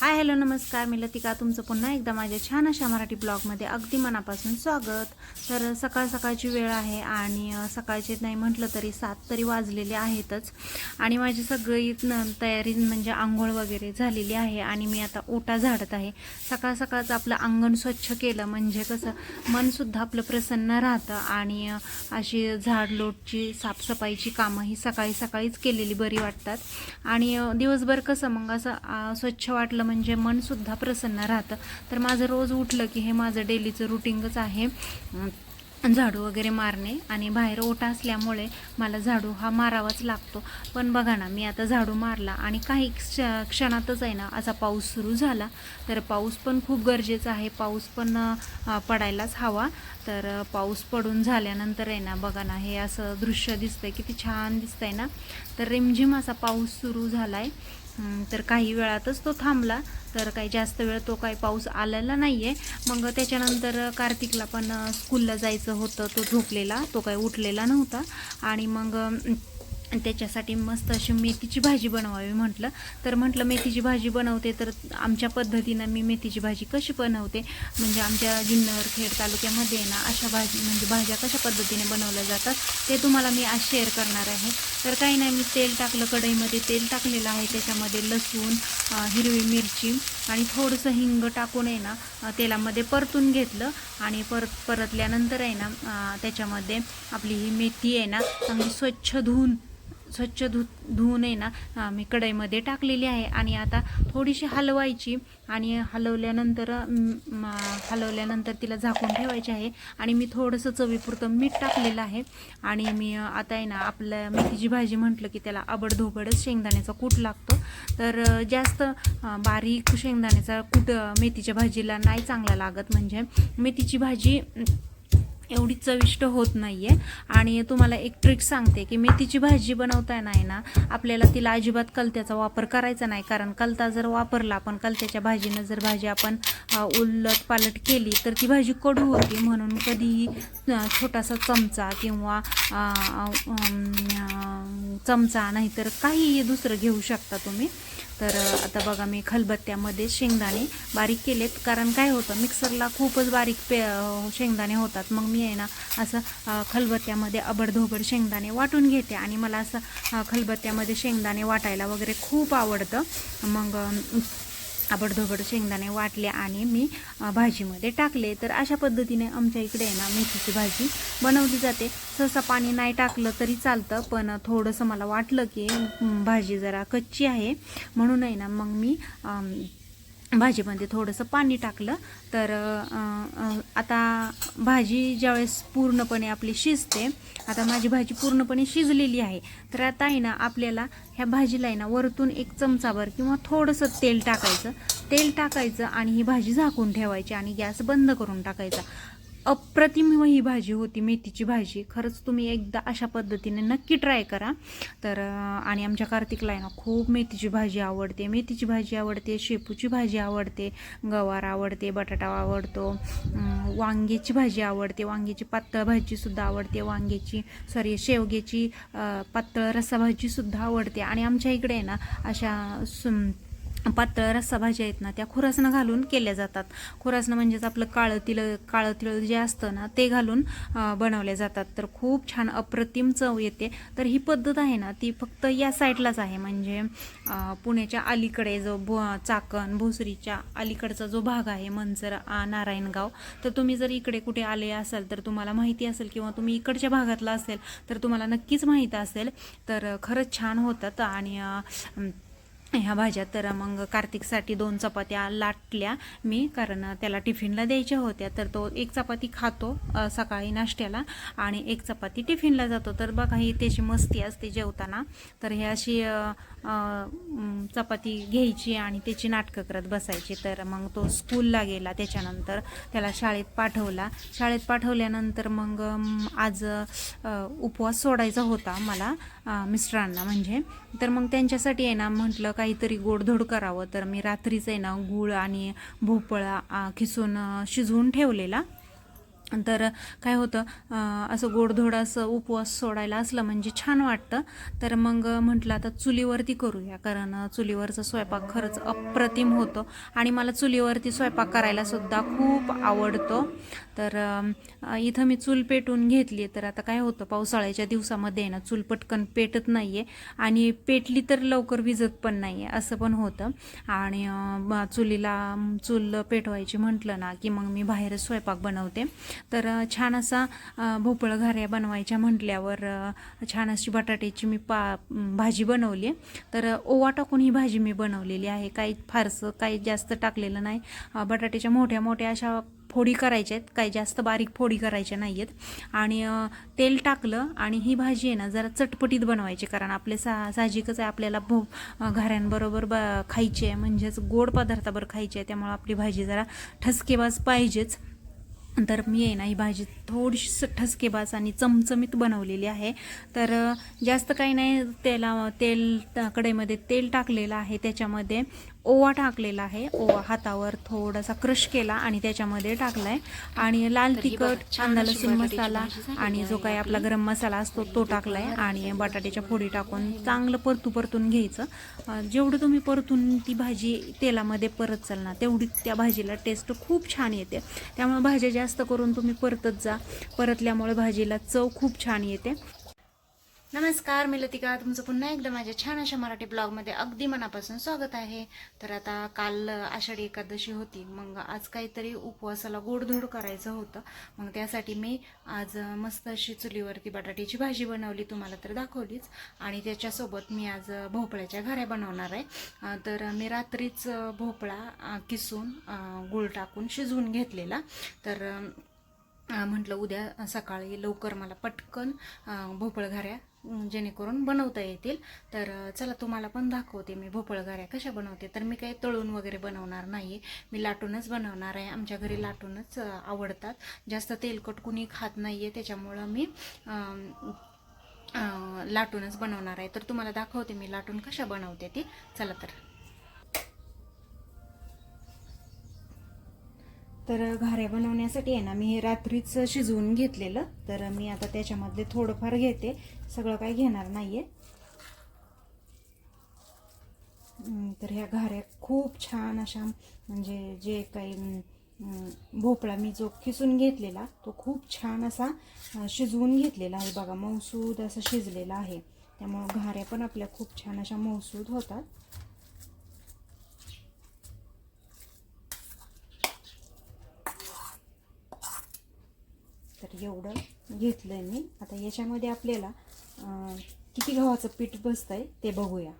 Hi hello नमस्कार. मी लतिका. तुमचं पुन्हा एकदा माझ्या छान अशा मराठी ब्लॉगमध्ये अगदी मनापासून स्वागत. तर सकाळ सकाळची वेळ आहे आणि सकाळचे नाही म्हटलं तरी सात तरी वाजलेले आहेतच. आणि माझी सगळी न- तयारी म्हणजे आंघोळ वगैरे झालेली आहे आणि मी आता ओटा झाडत आहे. सकाळ सकाळचं आपलं अंगण स्वच्छ केलं म्हणजे कसं मनसुद्धा आपलं प्रसन्न राहतं आणि अशी झाडलोटची साफसफाईची कामं ही सकाळी सकाळीच केलेली बरी वाटतात. आणि दिवसभर कसं मग असं स्वच्छ वाटलं म्हणजे मनसुद्धा प्रसन्न राहतं. तर माझं रोज उठलं की हे माझं डेलीचं रुटीनच आहे. झाडू वगैरे मारणे आणि बाहेर ओटा असल्यामुळे मला झाडू हा मारावाच लागतो. पण बघा ना मी आता झाडू मारला आणि काही क्ष क्षणातच आहे ना असा पाऊस सुरू झाला. तर पाऊस पण खूप गरजेचा आहे. पाऊस पण पडायलाच हवा. तर पाऊस पडून झाल्यानंतर आहे ना बघा ना हे असं दृश्य दिसतंय किती छान दिसतंय ना. तर रिमझिम असा पाऊस सुरू झाला आहे तर काही वेळातच तो थांबला. तर काही जास्त वेळ तो काही पाऊस आलेला नाही आहे मग त्याच्यानंतर कार्तिकला पण स्कूलला जायचं होतं. तो झोपलेला. तो काही उठलेला नव्हता. आणि मग त्याच्यासाठी मस्त अशी मेथीची भाजी बनवावी म्हटलं. तर म्हटलं मेथीची भाजी बनवते तर आमच्या पद्धतीनं मी मेथीची भाजी कशी बनवते म्हणजे आमच्या जुन्नर खेड तालुक्यामध्ये आहे ना अशा भाजी म्हणजे भाज्या कशा पद्धतीने बनवल्या जातात ते तुम्हाला मी आज शेअर करणार आहे. तर काही नाही मी तेल टाकलं कढईमध्ये तेल टाकलेलं आहे त्याच्यामध्ये लसूण हिरवी मिरची आणि थोडंसं हिंग टाकून आहे ना तेलामध्ये परतून घेतलं आणि परत परतल्यानंतर आहे ना त्याच्यामध्ये आपली ही मेथी आहे ना चांगली स्वच्छ धुवून स्वच्छ धु धुवून आहे ना मी कढईमध्ये टाकलेली आहे. आणि आता थोडीशी हलवायची आणि हलवल्यानंतर हलवल्यानंतर तिला झाकून ठेवायची आहे. आणि मी थोडंसं चवीपुरतं मीठ टाकलेलं आहे. आणि मी आता आहे ना आपल्या मेथीची भाजी म्हटलं की त्याला आबडधोबडच शेंगदाण्याचा कूट लागतो. तर जास्त बारीक शेंगदाण्याचा कूट मेथीच्या भाजीला नाही चांगला लागत. म्हणजे मेथीची भाजी एवढी चविष्ट होत नाही आहे आणि तुम्हाला एक ट्रिक सांगते की मेथीची भाजी बनवताना आहे ना आपल्याला तिला अजिबात कलत्याचा वापर करायचा नाही. कारण कलता जर वापरला आपण कलत्याच्या भाजीनं जर भाजी आपण उलट पालट केली तर ती भाजी कडू होती. म्हणून कधीही छोटासा चमचा किंवा चमचा नाहीतर काहीही दुसरं घेऊ शकता तुम्ही. तर आता बघा मी खलबत्त्यामध्ये शेंगदाणे बारीक केलेत. कारण काय होतं मिक्सरला खूपच बारीक पे शेंगदाणे होतात. मग मी आहे ना असं खलबत्त्यामध्ये अबडधोबड शेंगदाणे वाटून घेते. आणि मला असं खलबत्त्यामध्ये शेंगदाणे वाटायला वगैरे खूप आवडतं. मग आबडधोबड शेंगदाणे वाटले आणि मी भाजीमध्ये टाकले. तर अशा पद्धतीने आमच्या इकडे आहे ना मेथीची भाजी बनवली जाते. सहसा पाणी नाही टाकलं तरी चालतं पण थोडंसं मला वाटलं की भाजी जरा कच्ची आहे. म्हणून आहे ना मग मी भाजीमध्ये थोडंसं पाणी टाकलं तर आता भाजी ज्यावेळेस पूर्णपणे आपली शिजते आता माझी भाजी पूर्णपणे शिजलेली आहे तर आता आहे ना आपल्याला ह्या भाजीला आहे ना वरतून एक चमचाभर किंवा थोडंसं तेल टाकायचं. तेल टाकायचं आणि ही भाजी झाकून ठेवायची आणि गॅस बंद करून टाकायचा. अप्रतिम ही भाजी होती मेथीची भाजी. खरंच तुम्ही एकदा अशा पद्धतीने नक्की ट्राय करा. तर आणि आमच्या कार्तिकला आहे ना खूप मेथीची भाजी आवडते. मेथीची भाजी आवडते शेपूची भाजी आवडते गवार आवडते बटाटा आवडतो वांग्याची भाजी आवडते वांग्याची पातळ भाजीसुद्धा आवडते वांग्याची सॉरी शेवग्याची पातळ रस्साभाजीसुद्धा आवडते. आणि आमच्या इकडे आहे ना अशा सु पातळ रस्सा भाज्या आहेत ना त्या खुरासनं घालून केल्या जातात. खुरासनं म्हणजेच आपलं काळं तिळ काळं तिळ जे असतं ना ते घालून बनवल्या जातात. तर खूप छान अप्रतिम चव येते. तर ही पद्धत आहे ना ती फक्त या साईडलाच आहे. म्हणजे पुण्याच्या अलीकडे जो भो चाकण भोसरीच्या अलीकडचा जो भाग आहे मंजर नारायणगाव. तर तुम्ही जर इकडे कुठे आले असाल तर तुम्हाला माहिती असेल किंवा तुम्ही इकडच्या भागातला असेल तर तुम्हाला नक्कीच माहीत असेल. तर खरंच छान होतात आणि ह्या भाज्या. तर मग कार्तिकसाठी दोन चपात्या लाटल्या मी कारण त्याला टिफिनला द्यायच्या होत्या. तर तो एक चपाती खातो सकाळी नाश्त्याला आणि एक चपाती टिफिनला जातो. तर बघा ही त्याची मस्ती असते जेवताना. तर हे अशी चपाती घ्यायची आणि त्याची नाटकं करत बसायची. तर मग तो स्कूलला गेला. त्याच्यानंतर त्याला शाळेत पाठवला. शाळेत पाठवल्यानंतर मग आज उपवास सोडायचा होता मला मिस्टरांना म्हणजे. तर मग त्यांच्यासाठी आहे ना म्हटलं काहीतरी गोडधोड करावं. तर मी रात्रीच आहे ना गूळ आणि भोपळा खिसून शिजवून ठेवलेला. तर काय होतं असं गोडधोड असं उपवास सोडायला असलं म्हणजे छान वाटतं. तर मग म्हटलं आता चुलीवरती करूया. कारण चुलीवरचा स्वयंपाक खरंच अप्रतिम होतो. आणि मला चुलीवरती स्वयंपाक करायला सुद्धा खूप आवडतो. तर इथं मी चूल पेटून घेतली तर आता काय होतं पावसाळ्याच्या दिवसामध्ये आहे ना चूल पटकन पेटत नाही आहे आणि पेटली तर लवकर विजत पण नाही आहे असं पण होतं. आणि चुलीला चूल पेटवायची म्हटलं ना की मग मी बाहेरच स्वयंपाक बनवते. तर छान असा भोपळं घाऱ्या बनवायच्या म्हटल्यावर छान अशी बटाट्याची मी पा भाजी बनवली आहे. तर ओवा टाकून ही भाजी मी बनवलेली आहे. काही फारसं काही जास्त टाकलेलं नाही. बटाट्याच्या मोठ्या मोठ्या अशा फोडी करायच्या आहेत. काही जास्त बारीक फोडी करायच्या नाही आहेत. आणि तेल टाकलं आणि ही भाजी आहे ना जरा चटपटीत बनवायची. कारण आपले सा साहजिकच आहे आपल्याला भो घाऱ्यांबरोबर ब खायची आहे. म्हणजेच गोड पदार्थाबरोबर खायची आहे. त्यामुळं आपली भाजी जरा ठसकेबाज पाहिजेच. तर मी आहे ना ही भाजी थोडीशी ठसकेबाज आणि चमचमीत बनवलेली आहे. तर जास्त काही नाही तेला तेल कढईमध्ये तेल टाकलेलं आहे त्याच्यामध्ये. ओवा टाकलेला आहे. ओवा हातावर थोडासा क्रश केला आणि त्याच्यामध्ये टाकलाय. आणि लाल तिखट कांदा लसूण मसाला आणि जो आहे काही आपला. गरम मसाला असतो तो टाकलाय आणि बटाट्याच्या फोडी टाकून चांगलं परतू परतून घ्यायचं जेवढं तुम्ही परतून ती भाजी तेलामध्ये परत चाल ना तेवढी त्या भाजीला टेस्ट खूप छान येते. त्यामुळे भाज्या जास्त करून तुम्ही परतत जा. परतल्यामुळे भाजीला चव खूप छान येते. नमस्कार मी लतिका. तुमचं पुन्हा एकदा माझ्या छान अशा मराठी ब्लॉगमध्ये अगदी मनापासून स्वागत आहे. तर आता काल आषाढी एकादशी होती. मग आज काहीतरी उपवासाला गोडधोड करायचं होतं. मग त्यासाठी मी आज मस्त अशी चुलीवरती बटाट्याची भाजी बनवली. तुम्हाला तर दाखवलीच. आणि त्याच्यासोबत मी आज भोपळ्याच्या घऱ्या बनवणार आहे. तर मी रात्रीच भोपळा किसून गुळ गूळ टाकून शिजवून घेतलेला. तर म्हटलं उद्या सकाळी लवकर मला पटकन भोपळघाऱ्या जेणेकरून बनवता येतील. तर चला तुम्हाला पण दाखवते मी भोपळगाऱ्या कशा बनवते. तर मी काही तळून वगैरे बनवणार नाही. मी लाटूनच बनवणार आहे. आमच्या घरी लाटूनच आवडतात. जास्त तेलकट कुणी खात नाही आहे त्याच्यामुळं मी लाटूनच बनवणार आहे. तर तुम्हाला दाखवते मी लाटून कशा बनवते ती. चला तर. तर घाऱ्या बनवण्यासाठी आहे ना मी हे रात्रीच शिजवून घेतलेलं. तर मी आता त्याच्यामधले थोडंफार घेते. सगळं काही घेणार नाही आहे तर ह्या घाऱ्या खूप छान अशा म्हणजे जे काही भोपळा मी जो खिसून घेतलेला तो खूप छान असा शिजवून घेतलेला आहे. बघा मऊसूद असा शिजलेला आहे. त्यामुळं घाऱ्या पण आपल्या खूप छान अशा मौसूद होतात. एवढं घेतलंय मी. आता याच्यामध्ये आपल्याला किती गव्हाचं पीठ बसतंय ते बघूया.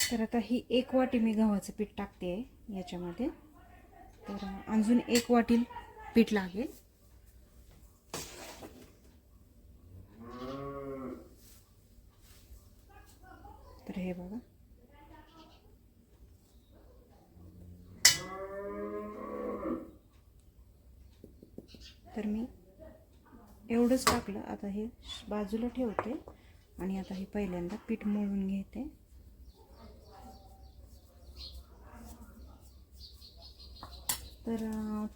तर आता ही एक वाटी मी गव्हाचं पीठ टाकते याच्यामध्ये. तर अजून एक वाटी पीठ लागेल. तर हे बघा. तर मी एवढंच टाकलं. आता हे बाजूला ठेवते आणि आता हे पहिल्यांदा पीठ मळून घेते. तर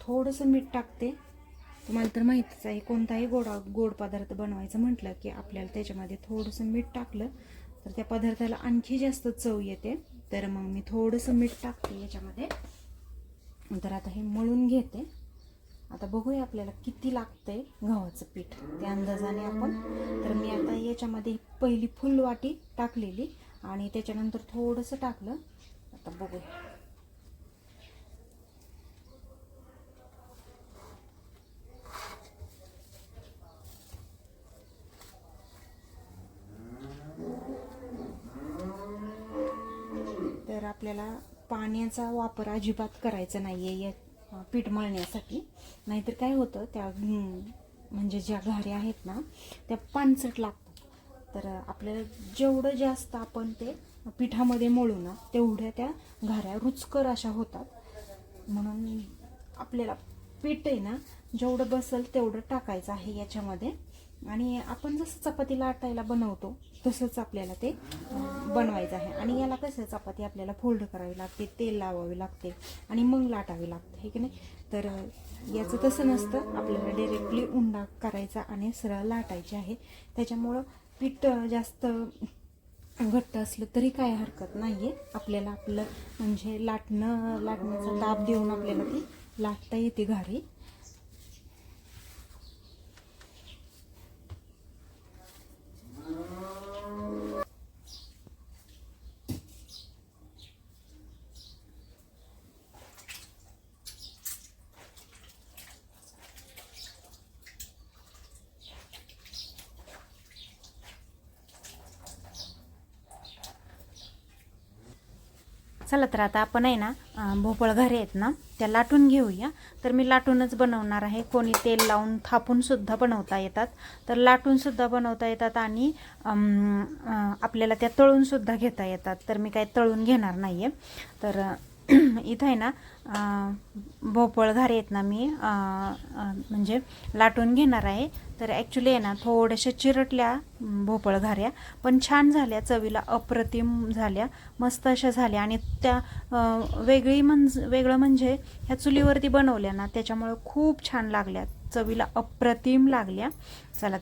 थोडंसं मीठ टाकते. तुम्हाला तर माहितीच आहे कोणताही गोडा गोड पदार्थ बनवायचं म्हटलं की आपल्याला त्याच्यामध्ये थोडंसं मीठ टाकलं तर त्या पदार्थाला आणखी जास्त चव येते. तर मग मी थोडंसं मीठ टाकते याच्यामध्ये. तर आता हे मळून घेते. आता बघूया आपल्याला किती लागतंय गव्हाचं पीठ. त्या अंदाजाने आपण तर मी आता याच्यामध्ये पहिली फुल वाटी टाकलेली आणि त्याच्यानंतर थोडंसं टाकलं. आता बघूया. तर आपल्याला पाण्याचा वापर अजिबात करायचा नाही आहे या पीठ मळण्यासाठी. नाहीतर काय होतं त्या म्हणजे ज्या घाऱ्या आहेत ना त्या पानसट लागतात. तर आपल्याला जेवढं जास्त आपण ते पिठामध्ये मळू ना तेवढ्या त्या घाऱ्या रुचकर अशा होतात. म्हणून आपल्याला पीठ आहे ना जेवढं बसेल तेवढं टाकायचं आहे याच्यामध्ये. आणि आपण जसं चपाती लाटायला बनवतो तसंच आपल्याला ते बनवायचं आहे. आणि याला कसं चपाती आपल्याला फोल्ड करावी लागते तेल लावावे लागते आणि मग लाटावी लागते हे की नाही? तर याचं तसं नसतं. आपल्याला डिरेक्टली उंडा करायचा आणि सरळ लाटायची आहे. त्याच्यामुळं पीठ जास्त घट्ट असलं तरी काय हरकत नाही आहे आपल्याला आपलं म्हणजे लाटणं लाटण्याचा दाब देऊन आपल्याला ती लाटता येते घारी. चला तर आता आपण आहे ना भोपळ घरे आहेत ना त्या लाटून घेऊया. तर मी लाटूनच बनवणार आहे. कोणी तेल लावून थापूनसुद्धा बनवता येतात. तर लाटूनसुद्धा बनवता येतात आणि आपल्याला त्या तळूनसुद्धा घेता येतात. तर मी काय तळून घेणार नाही आहे तर इथं आहे ना भोपळ घारे आहेत ना मी म्हणजे लाटून घेणार आहे. तर ॲक्च्युली आहे ना थोड्याशा चिरटल्या भोपळ घाऱ्या पण छान झाल्या चवीला अप्रतिम झाल्या मस्त अशा झाल्या. आणि त्या वेगळी म्हणज वेगळं म्हणजे ह्या चुलीवरती बनवल्या ना त्याच्यामुळं खूप छान लागल्या. चवीला अप्रतिम लागल्या. चला.